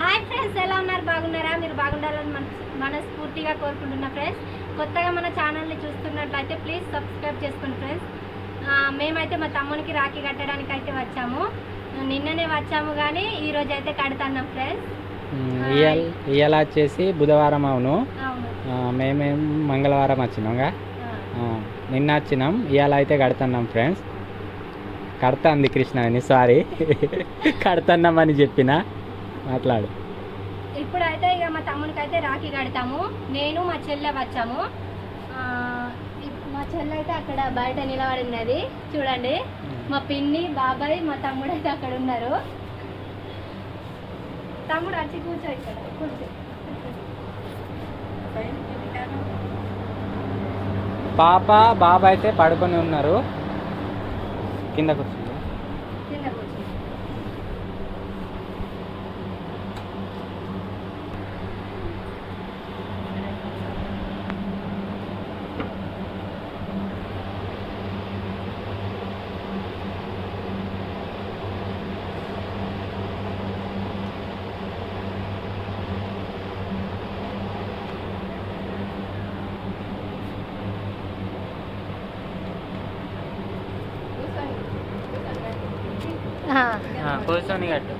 Hi friends ఎలా ఉన్నారు? బాగున్నారా? మీరు బాగుండాలని మన మనస్ఫూర్తిగా కోరుకుంటున్నా ఫ్రెండ్స్ కొత్తగా మన ఛానల్ని చూస్తున్నట్లయితే ప్లీజ్ సబ్స్క్రైబ్ చేసుకోండి ఫ్రెండ్స్ మేమైతే మా తమ్మునికి రాఖీ కట్టడానికి అయితే వచ్చాము. నిన్ననే వచ్చాము కానీ ఈ రోజు అయితే కడుతున్నాం ఫ్రెండ్స్ ఇవాళ ఇవాళ వచ్చేసి బుధవారం అవును. మేమేం మంగళవారం వచ్చినాంగా నిన్న వచ్చినాం ఇవాళ అయితే కడుతున్నాం ఫ్రెండ్స్ కడతాంది కృష్ణ అని సారీ కడుతున్నామని చెప్పిన. మాట్లాడు. ఇప్పుడైతే ఇక మా తమ్మునికి అయితే రాఖీ కడతాము. నేను మా చెల్లె వచ్చాము. మా చెల్లె అయితే అక్కడ బయట నిలబడి ఉన్నది చూడండి. మా పిన్ని బాబాయ్ మా తమ్ముడు అయితే అక్కడ ఉన్నారు. తమ్ముడు వచ్చి కూర్చో ఇక్కడ. కూర్చో. పాప బాబా అయితే పడుకొని ఉన్నారు. కింద కూర్చుంది కింద కూర్చో ఆ, ఆ, కూర్చొని కట్టు.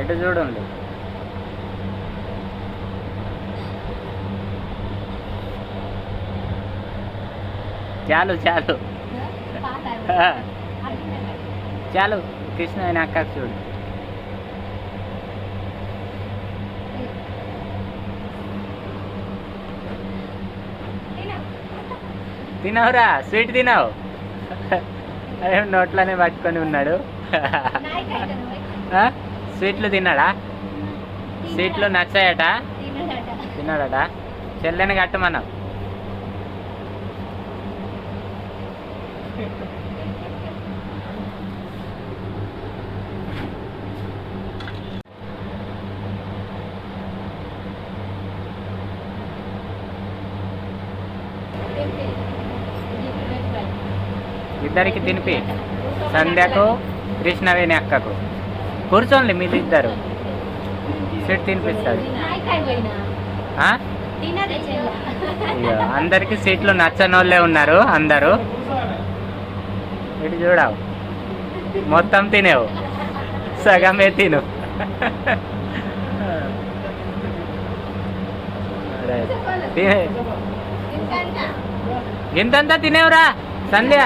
ఎటు చూడండి? చాలు చాలు. చాలు కృష్ణ ఆయన అక్కకు చూడు తిను. తినవురా స్వీట్ తినవు అదే నోట్లోనే పట్టుకొని ఉన్నాడు? స్వీట్లు తిన్నాడా స్వీట్లు నచ్చాయట. తిన్నాడట చెల్లెని కట్టమన్నావు తినిపి. ఇద్దరికి తినిపి. సంధ్యకు కృష్ణవేణి అక్కకు. కూర్చోండి మీరు ఇద్దరు స్వీట్ తినిపిస్తుంది అందరికి సీట్లు నచ్చని వాళ్ళే ఉన్నారు అందరూ. ఇటు చూడవు. మొత్తం తినేవు. సగమే తిను. ఇంతంతా తినేవురా సంధ్య.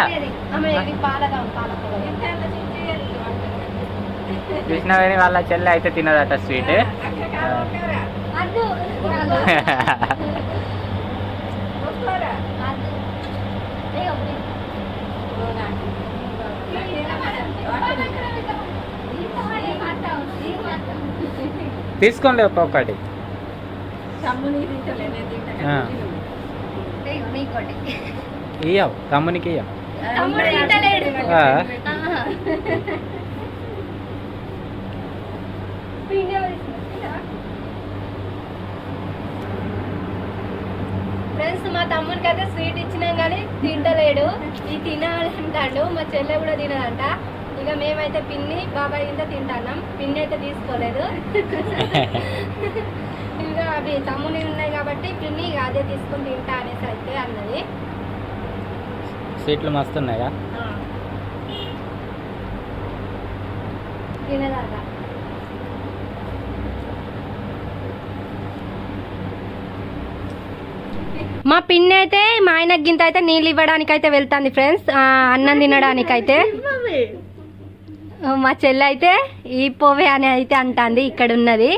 కృష్ణవేణి వాళ్ళ చెల్లె అయితే తినదట స్వీట్. తీసుకోండి ఒక్కొక్కటి. ఇయ్యవు తమ్మునికి ఇయ్యవు. ఫ్రెండ్స్ మా తమ్మునికి అయితే స్వీట్ ఇచ్చినాం కానీ తింటలేడు. ఈ తినాలంటాడు మా చెల్లె కూడా తినదంట. ఇక మేమైతే పిన్ని బాబాయ్ కింద తింటాన్నాం. పిన్ని అయితే తీసుకోలేదు. ఇంకా అవి తమ్ముని ఉన్నాయి కాబట్టి పిన్ని ఇక అదే తీసుకొని తింటా అనేసి అయితే అన్నది. స్వీట్లు మస్తున్నాయా? తినదాట మా పిన్ని అయితే మా ఆయన గింత అయితే నీళ్ళు ఇవ్వడానికి అయితే వెళ్తుంది ఫ్రెండ్స్. అన్నం తినడానికి అయితే మా చెల్లి అయితే ఈ పోవే అని అయితే అంటుంది ఇక్కడ ఉన్నది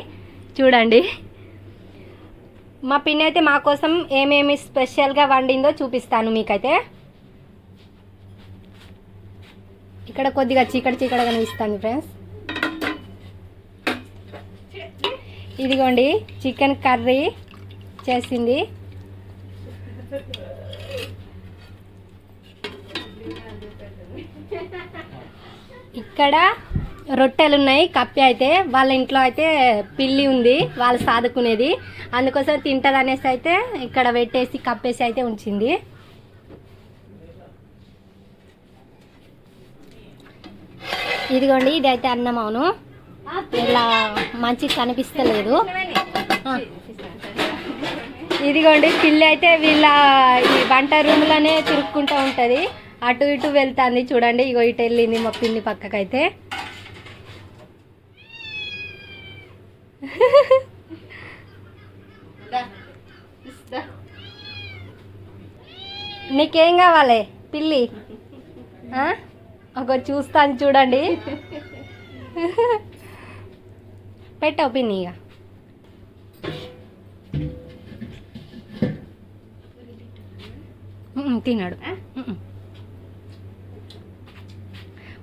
చూడండి. మా పిన్ని అయితే మా కోసం ఏమేమి స్పెషల్గా వండిందో చూపిస్తాను మీకైతే. ఇక్కడ కొద్దిగా చీకటి చీకటి కనిపిస్తుంది ఫ్రెండ్స్ ఇదిగోండి చికెన్ కర్రీ చేసింది. ఇక్కడ రొట్టెలు ఉన్నాయి కప్పి అయితే. వాళ్ళ ఇంట్లో అయితే పిల్లి ఉంది వాళ్ళు సాదుకునేది. అందుకోసం తింటది అనేసి అయితే ఇక్కడ పెట్టేసి కప్పేసి అయితే ఉంచింది. ఇదిగోండి ఇది అయితే అన్నం అవును. ఇలా మంచిగా కనిపిస్తలేదు. ఇదిగోండి పిల్లి అయితే వీళ్ళ ఈ వంట రూమ్లోనే తిరుక్కుంటూ ఉంటుంది. అటు ఇటు వెళ్తుంది చూడండి ఇగో ఇటు వెళ్ళింది మా పిల్లి పక్కకైతే. నీకేం కావాలి పిల్లి? ఆ? ఒక చూస్తాను చూడండి. పెట్టావు పిన్ని ఇక. ఉమ్మ్.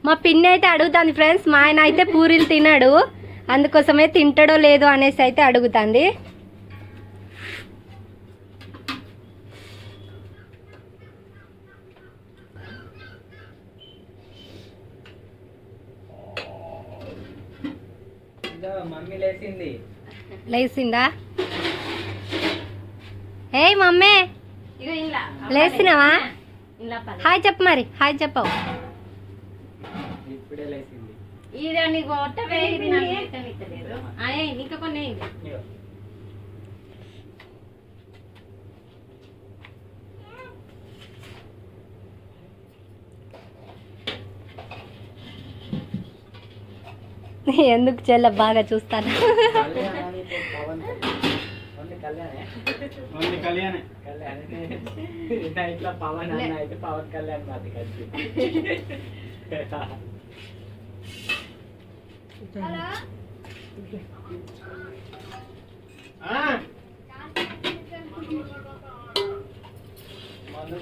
మా పిన్ని అయితే అడుగుతుంది ఫ్రెండ్స్ మా ఆయన అయితే పూరీలు తిన్నాడు అందుకోసమే తింటాడో లేదో అనేసి అయితే అడుగుతుంది. లేచింది. ఏయ్ మమ్మీ! లేచినావా? హాయ్ చెప్పు మరి హాయ్ చెప్పవు ఇప్పుడే లేచింది. ఇది నీకు కొట్టవే ఇది నాకు ఇష్టమిస్తలేదు అయ్యే ఇంకా కొన్ని ఎందుకు చెల్ల బాగా చూస్తాను? కళ్యాణానికి పవన్ ఓన్లీ కళ్యాణే. ఓన్లీ కళ్యాణే. కళ్యాణ్ నా ఇంట్లో పవన్ అన్న అయితే పవన్ కళ్యాణ్ మాది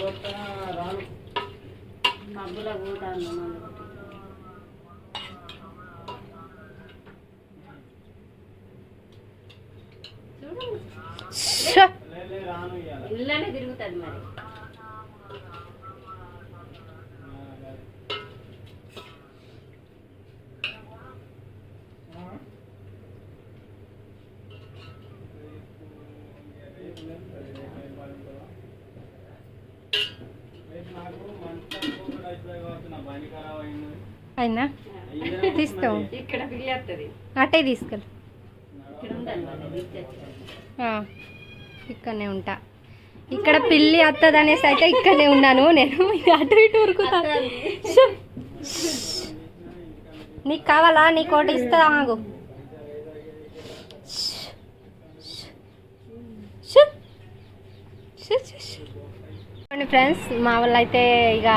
కొట్ట రాను. మబ్బుల పోతాను మందు కొట్టి. చూడు షో. లే, లే, రాను ఇయ్యాల తిరుగుతుంది మరి. అయినా? తీస్తావు? అట్టే తీసుకెళ్ళి. ఇక్కడనే ఉంటా. ఇక్కడ పిల్లి వస్తుంది అనేసి అయితే ఇక్కడనే ఉన్నాను నేను. అటు ఇటు ఉరుకుతాను. నీకు కావాలా? నీకు ఒకటి ఇస్తా ఆగు. ఫ్రెండ్స్ మా వాళ్ళు అయితే ఇక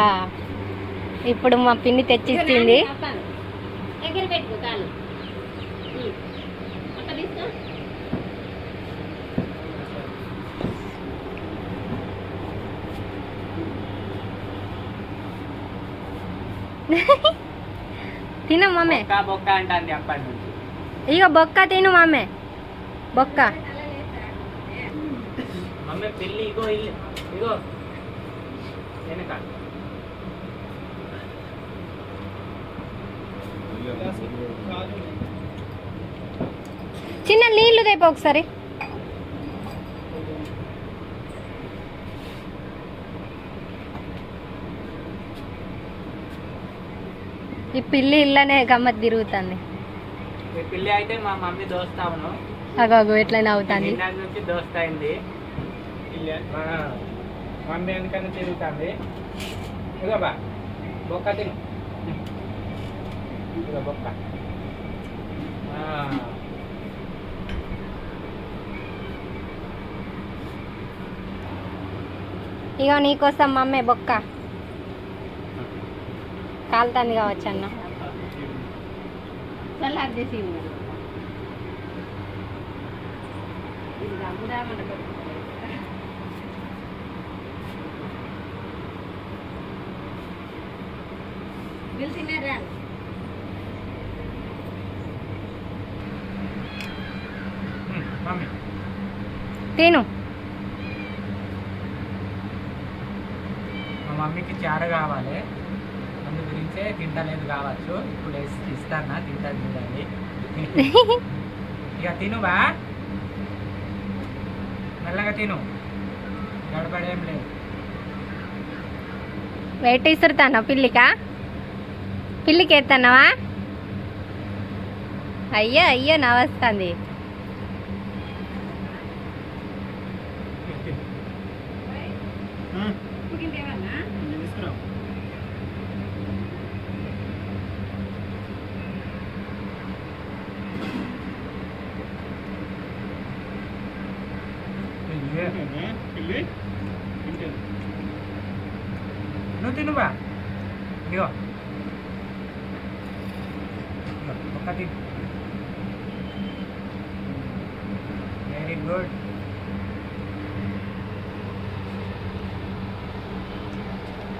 ఇప్పుడు మా పిన్ని తెచ్చిచ్చింది. తిన మమ్మే బొక్క అప్పటి ఇక బొక్క తిను మమ్మే బొక్క. చిన్న నీళ్ళు తెప్ప ఒకసారి. ఈ పిల్లి ఇళ్ళనే గమ్మత్ తిరుగుతుంది. ఈ పిల్లి అయితే మా మమ్మీ దోస్తావును అగో ఎట్లయినా అవుతుంది. నుంచి దోస్తైంది మమ్మీ వెనకనే తిరుగుతుంది. బొక్క తిను. బొక్క. ఇక నీకోసం మమ్మే బొక్క. కాలుతుంది కావచ్చు అన్న. మమ్మీ. తిను. మా మమ్మీకి చారు కావాలి. అందు తింటలేదు కావచ్చు. ఇప్పుడు వేసి ఇస్తానా? తింటాను చూడండి ఇక తినువా మెల్లగా తిను. గడపడేం లేదు. వెయిట్ ఇస్తుతాను పిల్లికా? పిల్లికి ఎత్తన్నావా అయ్యో అయ్యో నవస్తుంది వెరీ గుడ్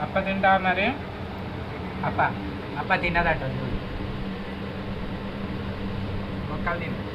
అప్ప తింటావా మరి అప్ప అప్ప తిన్నదట చూడు ఒక్కలు తిను